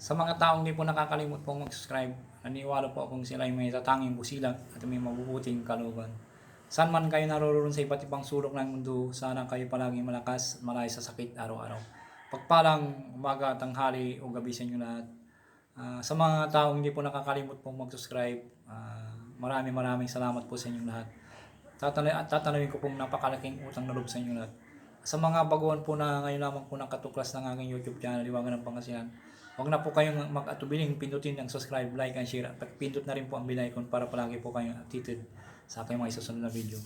Sa mga taong hindi po nakakalimot pong mag-subscribe, naniwala po akong sila ay may tatanging busilag at may mabubuting kalooban. Saan man kayo naroroon sa iba't ibang sulok ng mundo, sana kayo palaging malakas at sa sakit araw-araw. Pagpalang umaga, tanghali o gabi sa inyo lahat. Ah, sa mga taong hindi po nakakalimot pong mag-subscribe, ah, maraming maraming salamat po sa inyong lahat. Tatana at tatanawin ko pong napakalaking utang na loob sa inyo lahat. Sa mga baguhan po na ngayon lamang po nakatuklas ng aking YouTube channel, Liwangan ng Pangasinan, huwag na po kayong mag-atubiling pindutin ang subscribe, like, and share. At pindot na rin po ang bell icon para palagi po kayong updated sa aking mga isusunod na video.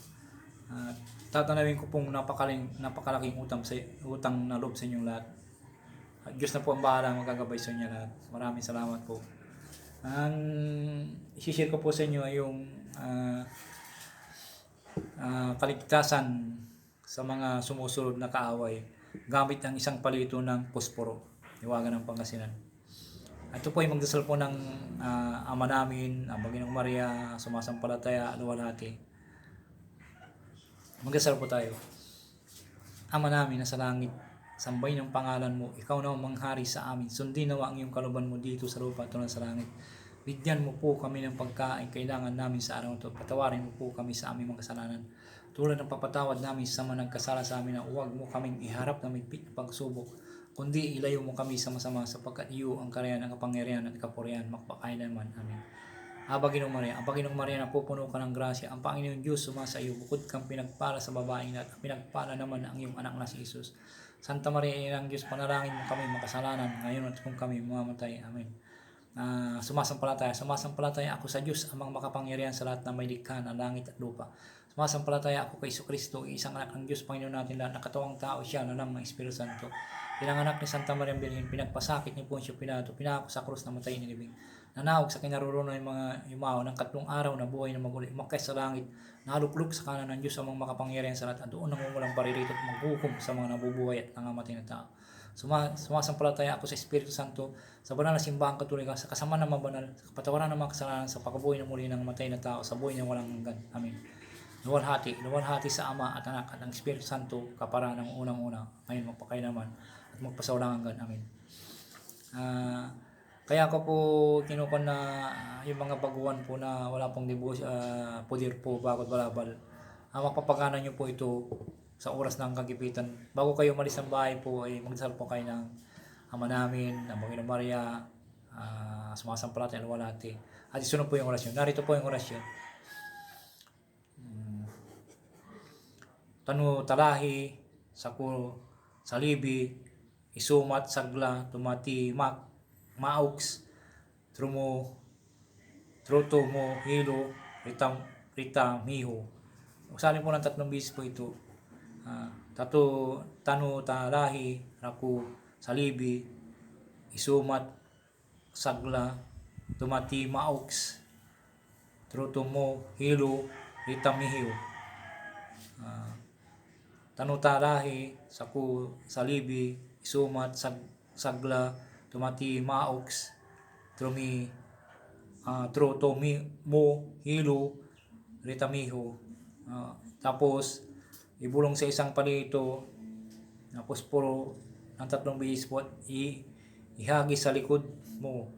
At tatanawin ko pong napakaling, napakalaking utang, sa, utang na loob sa inyong lahat. At Diyos na po ang bahala magagabay sa inyo lahat. Maraming salamat po. Ang isishare ko po sa inyo ay yung ah, ah, kaligtasan sa mga sumusunod na kaaway gamit ang isang palito ng posporo, iwagan ng Pangasinan. At po ay magdasal po ng ah, Ama namin, ang Panginoong Maria, sumasampalataya, luwalhati. Magdasal po tayo. Ama namin na sa langit, sambay ng pangalan mo, ikaw na ang manghari sa amin. Sundin nawa ang iyong kaluban mo dito sa lupa tulad sa langit. Bigyan mo po kami ng pagkain kailangan namin sa araw ito. Patawarin mo po kami sa aming mga kasalanan. Tulad ng papatawad namin sa mga nagkasala sa amin na huwag mo kaming iharap na may pagsubok. Kundi ilayo mo kami sa masama sapagkat iyo ang karayan, ang kapangyarihan at kapurihan magpakailanman. Amen. Aba Ginoong Maria, ang Panginoong Maria na pupuno ka ng grasya, ang Panginoong Diyos sumasa iyo, bukod kang pinagpala sa babaeng at pinagpala naman ang iyong anak na si Jesus. Santa Maria, Ina ng Diyos, panalangin mo kami makasalanan, ngayon at kung kami mamamatay. Amen. Ah, sumasampalataya, sumasampalataya ako sa Diyos, amang makapangyarihan sa lahat na may likha ng langit at lupa. Sumasampalataya ako kay Kristo, isang anak ng Diyos, Panginoon natin lahat, nakatawang tao siya, na ng Espiritu Santo. Pinanganak ni Santa Maria Birhen, pinagpasakit ni Poncio Pilato, pinako sa krus na matay ni Libing. Nanawag sa kinaroroonan ng mga yumaw ng katlong araw na buhay na maguli, umakay sa langit, naluklok sa kanan ng Diyos amang makapangyarihan sa lahat, at doon nangungulang paririto at maghukom sa mga nabubuhay at nangamatay na tao. Suma, sumasampalataya ako sa Espiritu Santo, sa banal na simbahang katulika, sa kasama ng mabanal, sa kapatawaran ng mga kasalanan, sa pagkabuhay na muli ng matay na tao, sa buhay na walang hanggan. Amen. Luwalhati, luwalhati sa Ama at Anak at ang Espiritu Santo, kapara ng unang-una, ngayon magpakailaman, at magpasawalang hanggan. Amen. Ah, kaya ko po kinukon na ah, yung mga baguhan po na wala pong dibus, uh, pudir po, bakot balabal. Uh, mapapagana nyo po ito sa oras ng kagipitan. Bago kayo malis ng bahay po, ay magdasal po kayo ng Ama namin, ng Panginoon Maria, uh, sumasampalataya at walati. At isunod po yung orasyon. Narito po yung orasyon. Hmm. Tanu talahi, saku, salibi, isumat, sagla, tumati, mak, maux, trumo, truto mo, hilo, rita, rita, miho. Usalin po ng tatlong bisis po ito. Ah, tatu, tanu, talahi, raku, salibi, isumat, sagla, tumati, maux, truto mo, hilo, rita, miho. Ah, tanu, talahi, saku, salibi, isumat, sag, sagla, tumati, maux, trumi, uh, truto, mi, mo, hilo, ritamiho. Ah, tapos, ibulong sa isang palito, tapos puro ng tatlong bihis i, ihagi sa likod mo.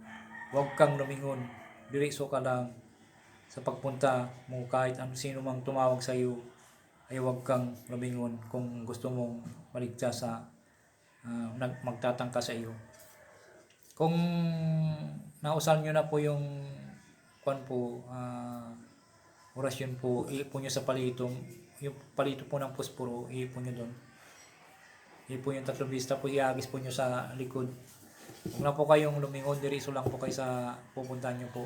Huwag kang lumingon. Diretso ka lang sa pagpunta mo kahit ano sino mang tumawag sa iyo ay huwag kang lumingon kung gusto mong maligtas sa nag- magtatangka sa iyo. Kung nausal nyo na po yung kwan po, ah, orasyon po, iipon nyo sa palitong, yung palito po ng posporo, iipon nyo doon. Iipon yung tatlong bis, tapos iagis po nyo sa likod. Huwag na po kayong lumingon, diriso lang po kayo sa pupuntahan nyo po.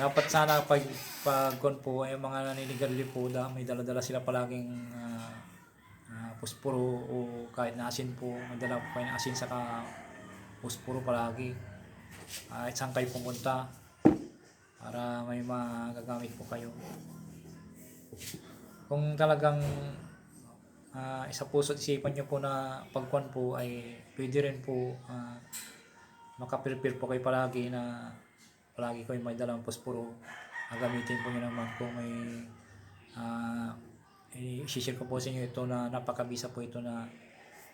Dapat sana pag pag po ay mga naninigarilyo po da, may dala-dala sila palaging ah, ah, posporo o kahit na asin po, may dala po kayo na asin saka posporo palagi. Kahit saan kayo pumunta para may magagamit po kayo. Kung talagang ah, isa puso at isipan nyo po na pagkwan po ay pwede rin po ah, makapirpir po kayo palagi na palagi kayo may dalang posporo gagamitin po nyo naman kung may ah, i-share ko po sa inyo ito na napakabisa po ito na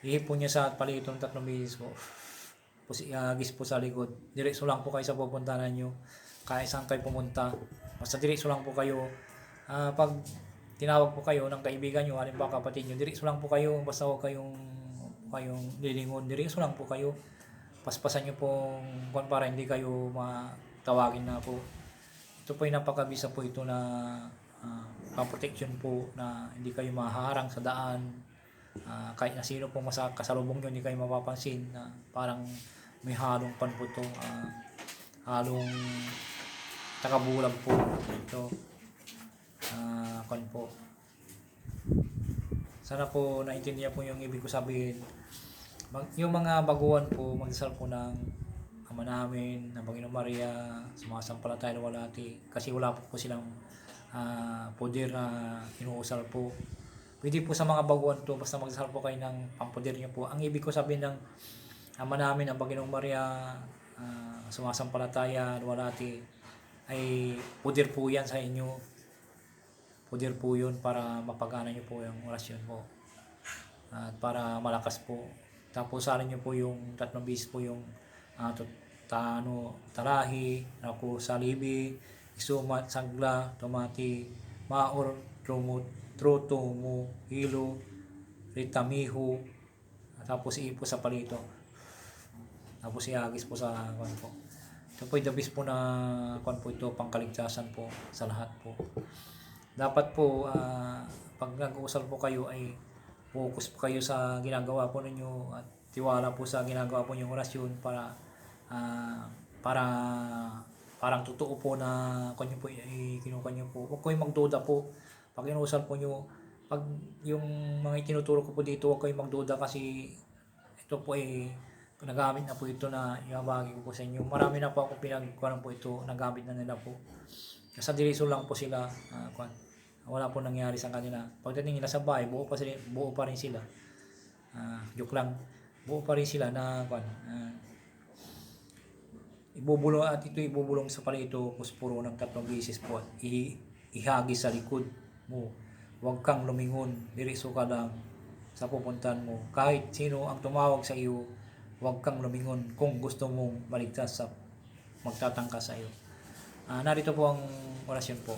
ihipon niya sa palitong tatlong beses po. Agis po sa likod. Diretso lang po kayo sa pupuntahan nyo. Kahit saan kayo pumunta. Basta diretso lang po kayo. Ah, pag tinawag po kayo ng kaibigan nyo, halimbawa kapatid nyo, diretso lang po kayo. Basta huwag kayong, kayong lilingon. Diretso lang po kayo. Paspasan nyo pong kung para hindi kayo matawagin na po. Ito po yung napakabisa po ito na uh, protection po na hindi kayo maharang sa daan. Ah, kahit na sino pong masa kasalubong nyo, hindi kayo mapapansin na parang may halong pan po ito. ah, halong takabulag po ito. Ah, kan po. Sana po naintindihan po yung ibig ko sabihin. Mag, yung mga baguhan po, magdasal po ng Ama namin, ng Panginoon Maria, sumasampalataya na walati. Kasi wala po po silang ah, poder na inuusal po. Pwede po sa mga baguhan to, basta magdasal po kayo ng pampoder niyo po. Ang ibig ko sabihin ng Ama namin, ang Panginoong Maria, ah, sumasampalataya, walati, ay poder po yan sa inyo. Poder po yun para mapagana niyo po yung orasyon po. At para malakas po. Tapos salin niyo po yung tatlong bis po yung uh, tano, tarahi, ako salibi, isumat, sagla, tomati, maor, trumut, truto, mo, hilo, ritamiho, tapos iipo sa palito. Tapos iagis po sa kwan po. Ito po yung po na kwan po ito, pangkaligtasan po sa lahat po. Dapat po, ah, pag nag-uusal po kayo ay focus po kayo sa ginagawa po ninyo at tiwala po sa ginagawa po yung orasyon para ah, para parang totoo po na kanyo po ay kinuha nyo po. Huwag kayong magduda po. Pag inuusal po nyo, pag yung mga itinuturo ko po dito, huwag kayong magduda kasi ito po ay nagamit na po ito na ibabagi ko po sa inyo. Marami na po ako pinagkuhan po ito, nagamit na nila po. Sa diretso lang po sila, kuwan. wala po nangyari sa kanila. Pagdating nila sa bahay, buo pa, sila, buo pa rin sila. Ah, joke lang, buo pa rin sila na kuwan. ah, ibubulong at ito ibubulong sa palito puspuro ng tatlong beses po at ihagi sa likod mo. Huwag kang lumingon, diretso ka lang sa pupuntahan mo. Kahit sino ang tumawag sa iyo, huwag kang lumingon kung gusto mong maligtas sa magtatangka sa iyo. Ah, narito po ang orasyon po.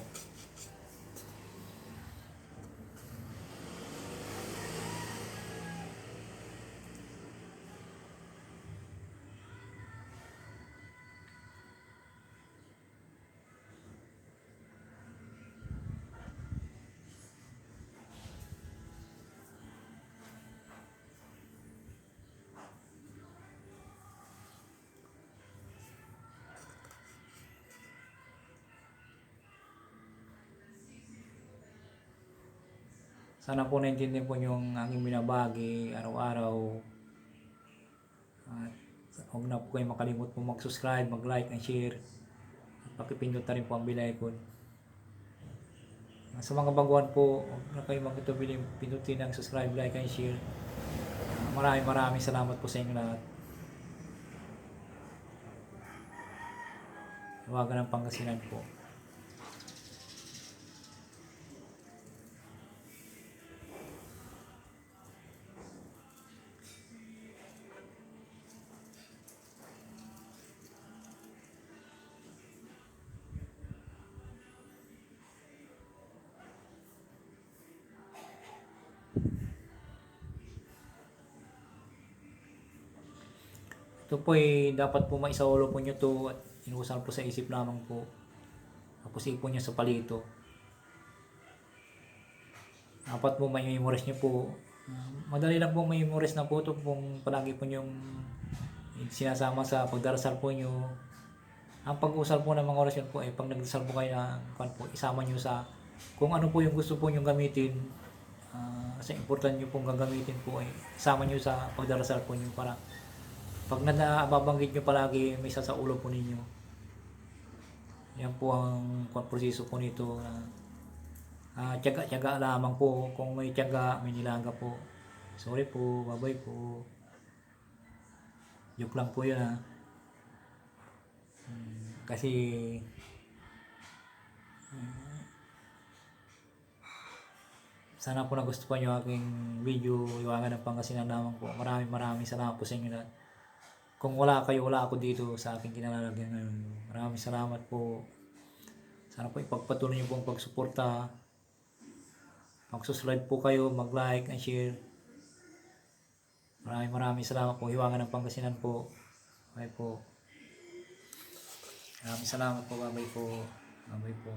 Sana po naintindihan po yung aking binabagi araw-araw. At huwag na po kayo makalimut po mag-subscribe, mag-like, and share. At pakipindot na rin po ang bell icon. Sa mga baguhan po, huwag na kayo magkatubili, pindutin ang subscribe, like, and share. Maraming maraming salamat po sa inyo lahat. Tawagan ng Pangasinan po. Ito po ay dapat po maisaulo po nyo to at inuusal po sa isip lamang po. Tapos ipon nyo sa palito. Dapat po may memorize nyo po. Madali lang po may memorize na po ito kung palagi po yung sinasama sa pagdarasal po nyo. Ang pag-usal po ng mga orasyon po ay pag nagdasal po kayo na po, isama nyo sa kung ano po yung gusto po nyo gamitin. ah sa important nyo pong gagamitin po ay isama nyo sa pagdarasal po nyo para pag nababanggit nyo palagi, may isa sa ulo po ninyo. Yan po ang proseso po nito. Uh, tiyaga-tiyaga lamang po. Kung may tiyaga, may nilaga po. Sorry po, babay po. Joke lang po yun ha. Hmm, kasi hmm, Sana po nagustuhan nyo aking video, Iwangan ng Pangasinan naman po. Maraming maraming salamat po sa inyo lahat. Kung wala kayo, wala ako dito sa aking kinalalagyan ngayon. Maraming salamat po. Sana po ipagpatuloy nyo po ang pagsuporta. Magsuslide po kayo, mag-like and share. Maraming maraming salamat po. Hiwangan ng Pangasinan po. Bye po. Maraming salamat po. Bye-bye po. Bye-bye po.